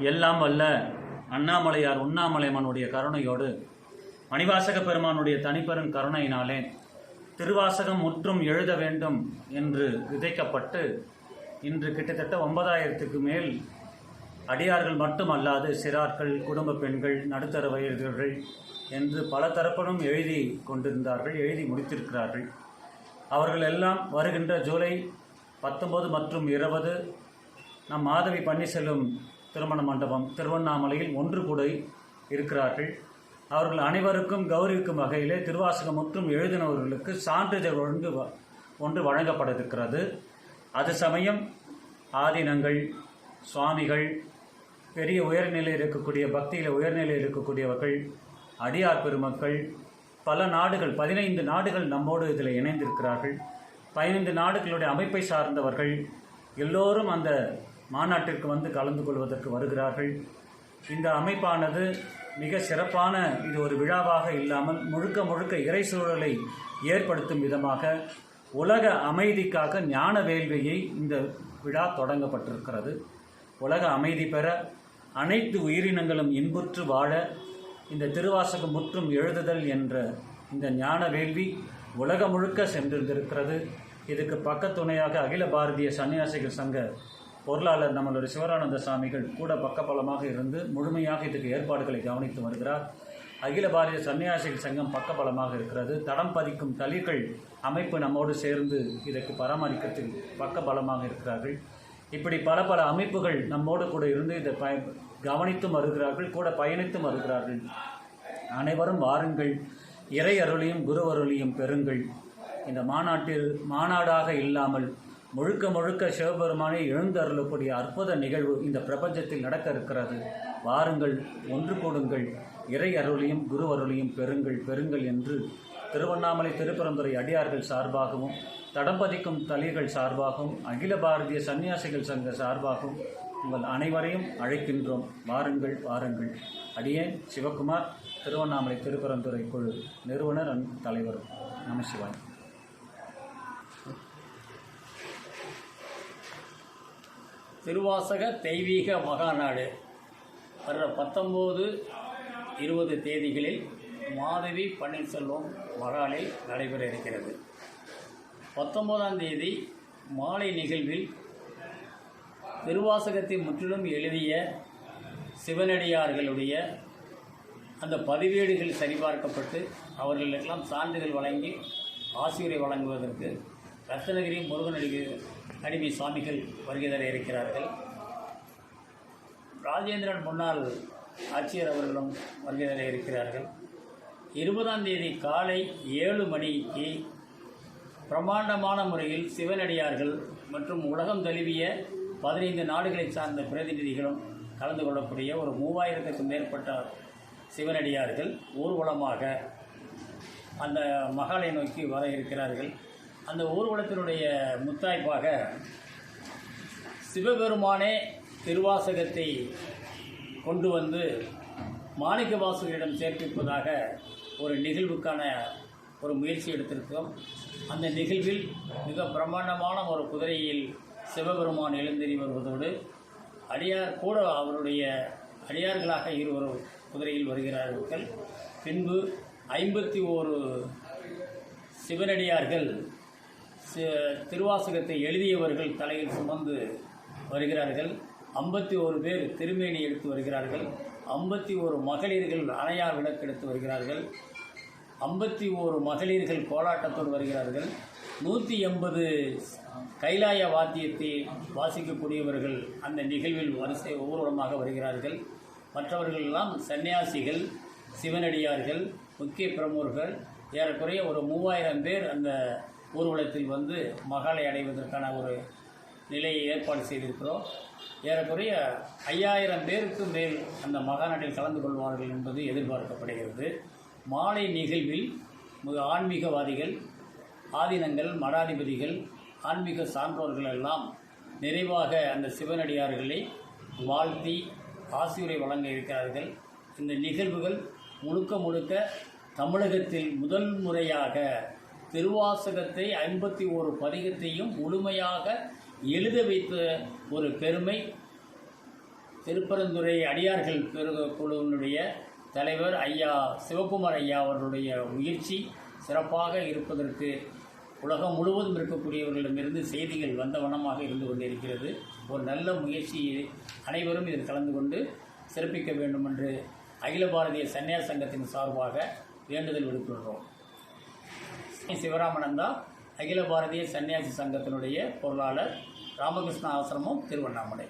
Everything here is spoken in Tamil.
எல்லாம் வல்ல அண்ணாமலையார் உண்ணாமலைமனுடைய கருணையோடு மணிவாசக பெருமானுடைய தனிப்பெரும் கருணையினாலே திருவாசகம் முற்றும் எழுத வேண்டும் என்று விதைக்கப்பட்டு இன்று கிட்டத்தட்ட ஒன்பதாயிரத்துக்கு மேல் அடியார்கள் மட்டுமல்லாது சிறார்கள் குடும்ப பெண்கள் நடுத்தர வயதர்கள் என்று பல தரப்பிலும் எழுதி கொண்டிருந்தார்கள் எழுதி முடித்திருக்கிறார்கள். அவர்கள் எல்லாம் வருகின்ற ஜூலை பத்தொன்பது மற்றும் இருபது நம் மாதவி பன்னீர்செல்வம் திருமண மண்டபம் திருவண்ணாமலையில் ஒன்று கூட இருக்கிறார்கள். அவர்கள் அனைவருக்கும் கௌரவிக்கும் வகையிலே திருவாசகம் மற்றும் எழுதினவர்களுக்கு சான்றிதழ் ஒழுங்கு வ- ஒன்று வழங்கப்பட இருக்கிறது அது சமயம் ஆதீனங்கள் சுவாமிகள் பெரிய உயர்நிலையில் இருக்கக்கூடிய பக்தியில் உயர்நிலையில் இருக்கக்கூடியவர்கள் அடியார் பெருமக்கள் பல நாடுகள் பதினைந்து நாடுகள் நம்மோடு இதில் இணைந்திருக்கிறார்கள். பதினைந்து நாடுகளுடைய அமைப்பை சார்ந்தவர்கள் எல்லோரும் அந்த மாநாட்டிற்கு வந்து கலந்து கொள்வதற்கு வருகிறார்கள். இந்த அமைப்பானது மிக சிறப்பான இது ஒரு விழாவாக இல்லாமல் முழுக்க முழுக்க இறை சூழலை ஏற்படுத்தும் விதமாக உலக அமைதிக்காக ஞான வேள்வியை இந்த விழா தொடங்கப்பட்டிருக்கிறது. உலக அமைதி பெற அனைத்து உயிரினங்களும் இன்புற்று வாழ இந்த திருவாசகம் முற்றும் எழுதுதல் என்ற இந்த ஞான வேள்வி உலகம் முழுக்க சென்றிருந்திருக்கிறது. இதுக்கு பக்கத்துணையாக அகில பாரதிய சன்னியாசிகள் சங்க பொருளாளர் நம்மளுடைய சிவரானந்த சுவாமிகள் கூட பக்கபலமாக இருந்து முழுமையாக இதற்கு ஏற்பாடுகளை கவனித்து வருகிறார். அகில பாரதிய சன்னியாசிகள் சங்கம் பக்கபலமாக இருக்கிறது. தடம் பதிக்கும் தளிர்கள் அமைப்பு நம்மோடு சேர்ந்து இதற்கு பராமரிக்கத்தில் பக்கபலமாக இருக்கிறார்கள். இப்படி பல பல அமைப்புகள் நம்மோடு கூட இருந்து இதை பய கவனித்தும் வருகிறார்கள் கூட பயணித்தும் வருகிறார்கள். அனைவரும் வாருங்கள். இறை அருளையும் குரு அருளையும் பெறுங்கள். இந்த மாநாட்டில் மாநாடாக இல்லாமல் முழுக்க முழுக்க சிவபெருமானை எழுந்தருளக்கூடிய அற்புத நிகழ்வு இந்த பிரபஞ்சத்தில் நடக்க இருக்கிறது வாருங்கள் ஒன்று கூடுங்கள். இறை அருளையும் குரு அருளையும் பெறுங்கள் பெறுங்கள் என்று திருவண்ணாமலை திருப்பரந்துரை அடியார்கள் சார்பாகவும் தடம்பதிக்கும் தலைகள் சார்பாகவும் அகில பாரதிய சன்னியாசிகள் சங்க சார்பாகவும் உங்கள் அனைவரையும் அழைக்கின்றோம். வாருங்கள் வாருங்கள். அடியேன் சிவகுமார் திருவண்ணாமலை திருப்பரந்துரை குழு நிறுவனர் அண்ட் தலைவர். நமசிவாய் திருவாசக தெய்வீக மகாநாடு. வர்ற பத்தொம்போது இருபது தேதிகளில் மாதவி பன்னீர்செல்வம் மகாலில் நடைபெற இருக்கிறது. பத்தொம்போதாம் தேதி மாலை நிகழ்வில் திருவாசகத்தை முற்றிலும் எழுதிய சிவனடியார்களுடைய அந்த பதிவேடுகள் சரிபார்க்கப்பட்டு அவர்களுக்கெல்லாம் சான்றிதழ் வழங்கி ஆசிரியரை வழங்குவதற்கு ரத்னகிரி முருகனடி அடிமை சுவாமிகள் வருகை தர இருக்கிறார்கள். ராஜேந்திரன் முன்னாள் ஆட்சியர் அவர்களும் வருகை தர இருக்கிறார்கள். இருபதாம் தேதி காலை ஏழு மணிக்கு பிரம்மாண்டமான முறையில் சிவனடியார்கள் மற்றும் உலகம் தழுவிய பதினைந்து நாடுகளை சார்ந்த பிரதிநிதிகளும் கலந்து கொள்ளக்கூடிய ஒரு மூவாயிரத்துக்கும் மேற்பட்ட சிவனடியார்கள் ஊர்வலமாக அந்த மகாலை நோக்கி வர இருக்கிறார்கள். அந்த ஊர்வலத்தினுடைய முத்தாய்ப்பாக சிவபெருமானே திருவாசகத்தை கொண்டு வந்து மாணிக்க வாசகரிடம் சேர்ப்பிப்பதாக ஒரு நிகழ்வுக்கான ஒரு முயற்சி எடுத்திருக்கிறோம். அந்த நிகழ்வில் மிக பிரம்மாண்டமான ஒரு குதிரையில் சிவபெருமான் எழுந்தறி வருவதோடு அடியார் கூட அவருடைய அடியார்களாக இருவர் குதிரையில் வருகிறார்கள். பின்பு ஐம்பத்தி ஓரு சிவனடியார்கள் திருவாசகத்தை எழுதியவர்கள் தலையில் சுமந்து வருகிறார்கள். ஐம்பத்தி ஒரு பேர் திருமேனி எடுத்து வருகிறார்கள். ஐம்பத்தி ஓரு மகளிர்கள் அணையார் விளக்கு எடுத்து வருகிறார்கள். ஐம்பத்தி ஒரு மகளிர்கள் கோலாட்டத்தோடு வருகிறார்கள். நூற்றி எண்பது கைலாய வாத்தியத்தை வாசிக்கக்கூடியவர்கள் அந்த நிகழ்வில் வரிசை ஊர்வலமாக வருகிறார்கள். மற்றவர்கள் எல்லாம் சன்னியாசிகள் சிவனடியார்கள் முக்கிய பிரமுகர்கள் ஏறக்குறைய ஒரு மூவாயிரம் பேர் அந்த ஊர்வலத்தில் வந்து மகளை அடைவதற்கான ஒரு நிலையை ஏற்பாடு செய்திருக்கிறோம். ஏறக்குறைய ஐயாயிரம் பேருக்கு மேல் அந்த மகாநாட்டில் கலந்து கொள்வார்கள் என்பது எதிர்பார்க்கப்படுகிறது. மாலை நிகழ்வில் மிக ஆன்மீகவாதிகள் ஆதீனங்கள் மடாதிபதிகள் ஆன்மீக சான்றோர்கள் எல்லாம் நிறைவாக அந்த சிவனடியார்களை வாழ்த்தி ஆசிரியரை வழங்க இருக்கிறார்கள். இந்த நிகழ்வுகள் முழுக்க முழுக்க தமிழகத்தில் முதல் முறையாக திருவாசகத்தை ஐம்பத்தி ஓரு பதிகத்தையும் முழுமையாக எழுத வைத்த ஒரு பெருமை. திருப்பரந்துறை அடியார்கள் பெரு குழுவினுடைய தலைவர் ஐயா சிவகுமார் ஐயா அவர்களுடைய முயற்சி சிறப்பாக இருப்பதற்கு உலகம் முழுவதும் இருக்கக்கூடியவர்களிடமிருந்து செய்திகள் வந்த இருந்து கொண்டிருக்கிறது. ஒரு நல்ல முயற்சியை அனைவரும் இதில் கலந்து கொண்டு சிறப்பிக்க வேண்டும் என்று அகில பாரதிய சன்னியார் சங்கத்தின் சார்பாக வேண்டுதல் விடுத்துள்ளோம் சிவராமனந்தா அகில பாரதிய சன்னியாசி சங்கத்தினுடைய பொருளாளர் ராமகிருஷ்ண ஆசிரமம் திருவண்ணாமலை.